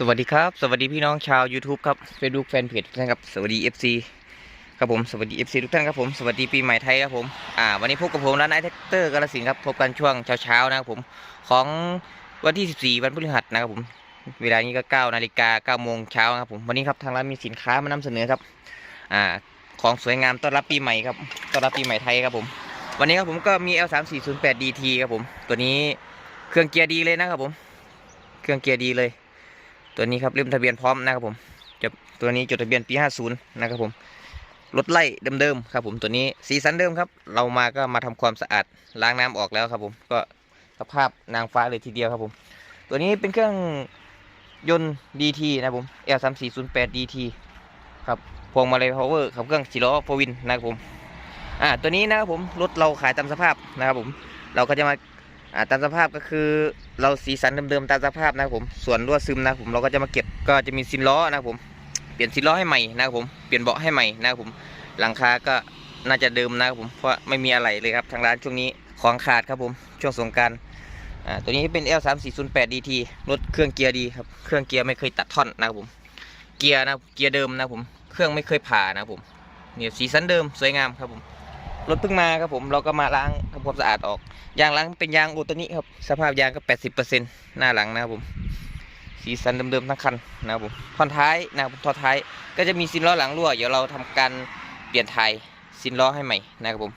สวัสดีครับ สวัสดีพี่น้องชาว YouTube ครับ Facebook Fanpage ทุกท่านครับ สวัสดี FC ครับผมสวัสดี FC ทุกท่านครับผมสวัสดีปีใหม่ไทยครับผมอ่าวันนี้พบกับผมร้านไอเทคเตอร์กาลสินครับพบกันช่วงเช้าๆนะครับผมของวันที่ 14 วันพฤหัสนะครับผมเวลานี้ก็9นาฬิกา9โมงเช้าครับผมวันนี้ครับทางร้านมีสินค้ามานำเสนอครับอ่าของสวยงามต้อนรับปีใหม่ครับต้อนรับปีใหม่ไทยครับผม วันนี้ครับผมก็มี L3408 DT ครับผมตัวนี้เครื่องเกียร์ดีเลยนะครับผม เครื่องเกียร์ดีเลย ตัวนี้ครับเล่มทะเบียนพร้อมนะครับผมจะตัวนี้จดทะเบียนปี 50 นะครับผมรถไล่เดิมๆครับผมตัวนี้สีสันเดิมครับ เรามาก็มาทำความสะอาดล้างน้ำออกแล้วครับผมก็สภาพนางฟ้าเลยทีเดียวครับผม ตัวนี้เป็นเครื่องยนต์ DT นะครับผม L3408 DT ครับพวงมาลัย power ขับเครื่องสี่ล้อโฟวินนะครับผมอ่าตัวนี้นะครับผมรถเราขายตามสภาพนะครับผม เราก็จะมาอ่าตามสภาพก็คือ เราสีสันเดิมๆตามสภาพนะครับผม ส่วนรั่วซึมนะครับผมเราก็จะมาเก็บก็จะมีซินล้อนะครับผมเปลี่ยนซินล้อให้ใหม่นะครับผมเปลี่ยนเบาะให้ใหม่นะครับผมหลังคาก็น่าจะเดิมนะครับผมเพราะไม่มีอะไรเลยครับทางร้านช่วงนี้ของขาดครับผมช่วงสงการอ่าตัวนี้เป็น L 3 4 0 8 DT รถเครื่องเกียร์ดีครับเครื่องเกียร์ไม่เคยตัดท่อนนะครับผมเกียร์นะเกียร์เดิมนะครับผมเครื่องไม่เคยผ่านะครับผมเนี่ยสีสันเดิมสวยงามครับผม รถเพิ่งมาครับผมเราก็มาล้างทำความสะอาดออกยางหลังเป็นยางโอโตนิครับสภาพยางก็ 80%หน้าหลังนะครับผมสีสันเดิมๆทั้งคันนะครับผมท่อนท้ายนะครับผมท่อนท้าย ก็จะมีซินล้อหลังรั่วเดี๋ยวเราทำการเปลี่ยนไทยซินล้อให้ใหม่นะครับผม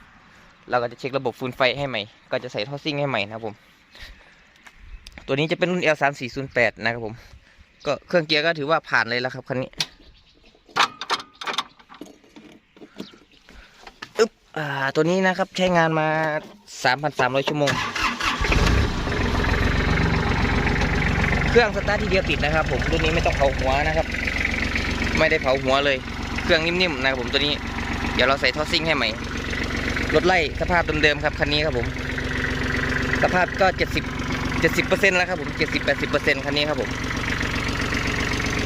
เราก็จะเช็คระบบฟืนไฟให้ใหม่ ก็จะใส่ท่อซิ่งให้ใหม่นะครับผม ตัวนี้จะเป็นรุ่น L3408 นะครับผม ก็เครื่องเกียร์ก็ถือว่าผ่านเลยแล้วครับคันนี้ อ่าตัวนี้นะครับใช้งานมา 3,300 ชั่วโมง เครื่องสตาร์ททีเดียวติดนะครับ ผมรุ่นนี้ไม่ต้องเผาหัวนะครับ ไม่ได้เผาหัวเลย เครื่องนิ่มๆนะครับผมตัวนี้ เดี๋ยวเราใส่ท่อซิ่งให้ใหม่รถไล่สภาพเดิมๆครับคันนี้ครับผม สภาพก็ 70 70%แล้วครับผม 70-80%คันนี้ครับผม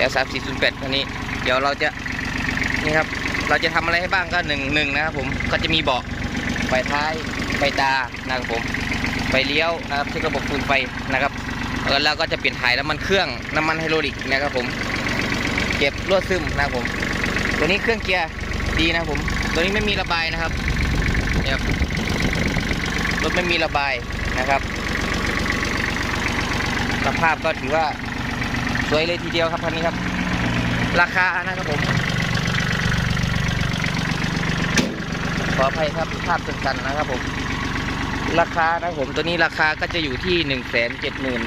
L3408 คันนี้ เดี๋ยวเราจะนี่ครับ เราจะทำอะไรให้บ้างก็หนึ่งหนึ่งนะครับผมก็จะมีเบาะไฟท้ายไฟตานะครับผมไฟเลี้ยวนะครับเช็คระบบฟืนไฟนะครับแล้วแล้วก็จะเปลี่ยนถ่ายน้ำมันเครื่องน้ำมันไฮโดรลิกนะครับผม เก็บรั่วซึมนะครับผม ตัวนี้เครื่องเกียร์ดีนะครับผม ตัวนี้ไม่มีระบายนะครับเนี่ยครับรถไม่มีระบายนะครับสภาพก็ถือว่าสวยเลยทีเดียวครับคันนี้ครับ ราคานะครับผม ขออภัยครับภาพสั้นๆนะครับผม ราคานะผมตัวนี้ราคาก็จะอยู่ที่หนึ่งแสนเจ็ดหมื่น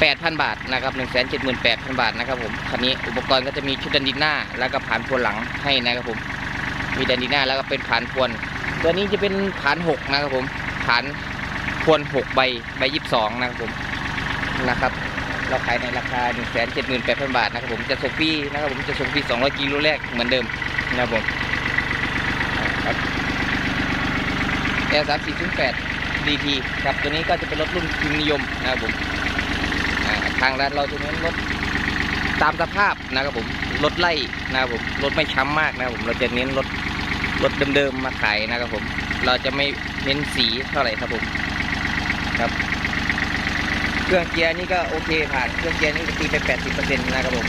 แปดพันบาทนะครับหนึ่งแสนเจ็ดหมื่นแปดพันบาทนะครับผมคันนี้อุปกรณ์ก็จะมีชุดดันดินหน้า แล้วก็ผ่านพวนหลังให้นะครับผม มีดันดินหน้าแล้วก็เป็นผ่านพวน ตัวนี้จะเป็นผ่านหกนะครับผมผ่านพวนหกใบใบยี่สิบสองนะครับผมนะครับเราขายในราคาหนึ่งแสนเจ็ดหมื่นแปดพันบาทนะครับผมจะส่งฟรีนะครับผมจะส่งฟรีสองร้อยกิโลแรกเหมือนเดิมนะครับผมครับ L 3 4 0 8 DT ครับตัวนี้ก็จะเป็นรถรุ่นพิมนิยมนะครับผมทางร้านเราจะเน้นรถตามสภาพนะครับผมรถไล่นะครับผมรถไม่ช้ำมากนะครับผมเราจะเน้นรถรถเดิมๆมาขายนะครับผม เราจะไม่เน้นสีเท่าไหร่ครับผมครับ เครื่องเกียร์นี่ก็โอเคผ่านเครื่องเกียร์นี่ตีไป80%นะครับผม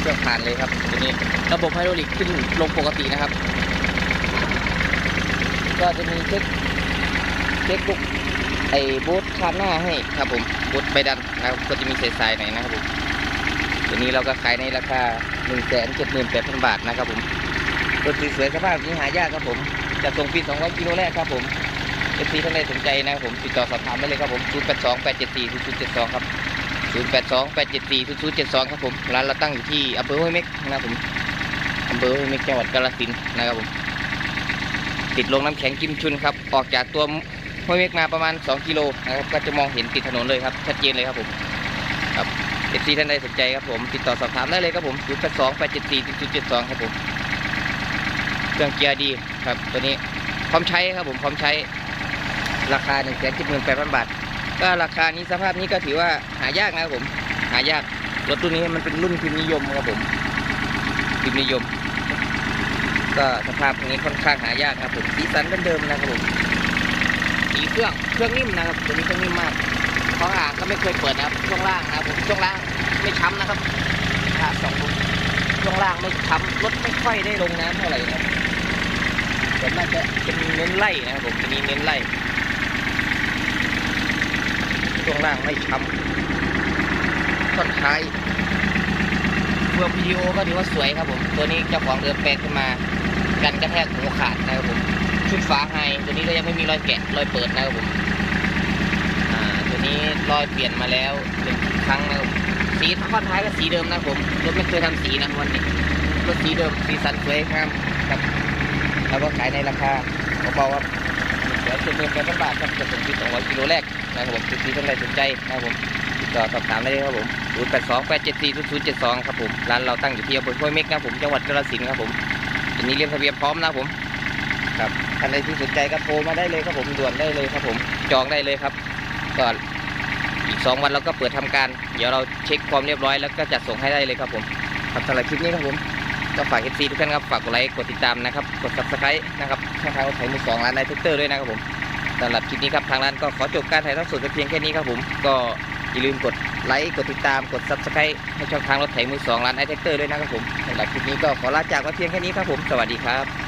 เครื่องผ่านเลยครับตัวนี้ระบบไฮดรอลิกขึ้นลงปกตินะครับ ก็จะมีเช็ค เช็คลูกไอ้บูทคานหน้าให้ครับผมบูทใบดันนะครับก็จะมีสายๆหน่อยนะครับผมตัวนี้เราก็ขายในราคา1 7 8 0 0 0บาทนะครับผมรถสวยๆสภาพนี้หายากครับผมจะส่งฟรี200กิโลแรกครับผมเอฟซีท่านใดสนใจนะครับผมติดต่อสอบถามได้เลยครับผม0 8 2 8 7 4 0 0 7 2ครับ0 8 2 8 7 4 0 0 7 2ครับผมร้านเราตั้งอยู่ที่อำเภอห้วยเม็กนะครับผมอำเภอห้วยเม็กจังหวัดกาฬสินธุ์นะครับผมติดลงน้ำแข็งกิมชุนครับออกจากตัว ห้วยเมฆมาประมาณ 2 กิโลนะครับก็จะมองเห็นติดถนนเลยครับชัดเจนเลยครับผมครับเอฟซีท่านใดสนใจครับผมติดต่อสอบถามได้เลยครับผม0 8 2 8 7 4 0 7 2ครับผมเครื่องเกียร์ดีครับตัวนี้พร้อมใช้ครับผมพร้อมใช้ราคา1 7 8 0 0 0บาท ก็ราคานี้สภาพนี้ก็ถือว่าหายากนะครับผม หายากรถตัวนี้มันเป็นรุ่นพิมพ์นิยมครับผมพิมพ์นิยม ก็สภาพนี้ค่อนข้างหายากครับผมสีสันเดิมๆนะครับผม สีเครื่องเครื่องนิ่มนะครับตัวนี้เครื่องนิ่มมากของอ่างก็ไม่เคยเปิดนะครับช่วงล่างนะครับผมช่วงล่างไม่ช้ำนะครับขาสองผมช่วงล่างไม่ช้ำรถไม่ค่อยได้ลงน้ำเท่าไหร่นะส่วนมากจะเป็นเน้นไล่นะครับผมจะมีเน้นไล่ช่วงล่างไม่ช้ำต้นท้ายเฟืองพีดีโอก็ถือว่าสวยครับผม ตัวนี้เจ้าของเดิมแปลงขึ้นมา กันกระแทกหัวขาดนะครับผม ชุดฝาไฮตัวนี้ก็ยังไม่มีรอยแกะรอยเปิดนะครับผมตัวนี้รอยเปลี่ยนมาแล้วหนึ่งครั้งนะครับสีข้อท้ายก็สีเดิมนะครับผมรถไม่เคยทำสีนะวันนี้รถสีเดิมสีสันสวยงามครับแล้วก็ขายในราคาเบาๆครับเดี๋ยวจะเพิ่มแปดบาทครับจะส่งที่สองร้อยกิโลแรกนะครับผมจุดที่ท่านใดสนใจนะครับผมติดต่อสอบถามได้เลยครับผมศูนย์แปดสองแปดเจ็ดสี่ศูนย์ศูนย์เจ็ดสองครับผมร้านเราตั้งอยู่ที่อำเภอห้วยเม็กนะครับผมจังหวัดกาฬสินธุ์ครับผมอันนี้เรียงทะเบียนพร้อมนะครับผมครับ นใดที่สนใจก็โทรมาได้เลยครับผมด่วนได้เลยครับผมจองได้เลยครับก็อีกสองวันเราก็เปิดทำการ เดี๋ยวเราเช็คความเรียบร้อยแล้วก็จัดส่งให้ได้เลยครับผมครับสำหรับคลิปนี้ครับผมก็ฝากเอฟซีทุกท่านครับฝากกดไลค์กดติดตามนะครับกดซับสไครต์นะครับช่องทางรถไถมือสองร้านไนทุกเตอร์ด้วยนะครับผมสำหรับคลิปนี้ครับทางร้านก็ขอจบการถ่ายทอดสดเพียงแค่นี้ครับผมก็อย่าลืมกดไลค์กดติดตามกดซับสไครต์ให้ช่องทางรถไถมือสองร้านไอเทคเตอร์ด้วยนะครับผมสำหรับคลิปนี้ก็ขอลาจากไว้เพียงแค่นี้ครับผมสวัสดีครับ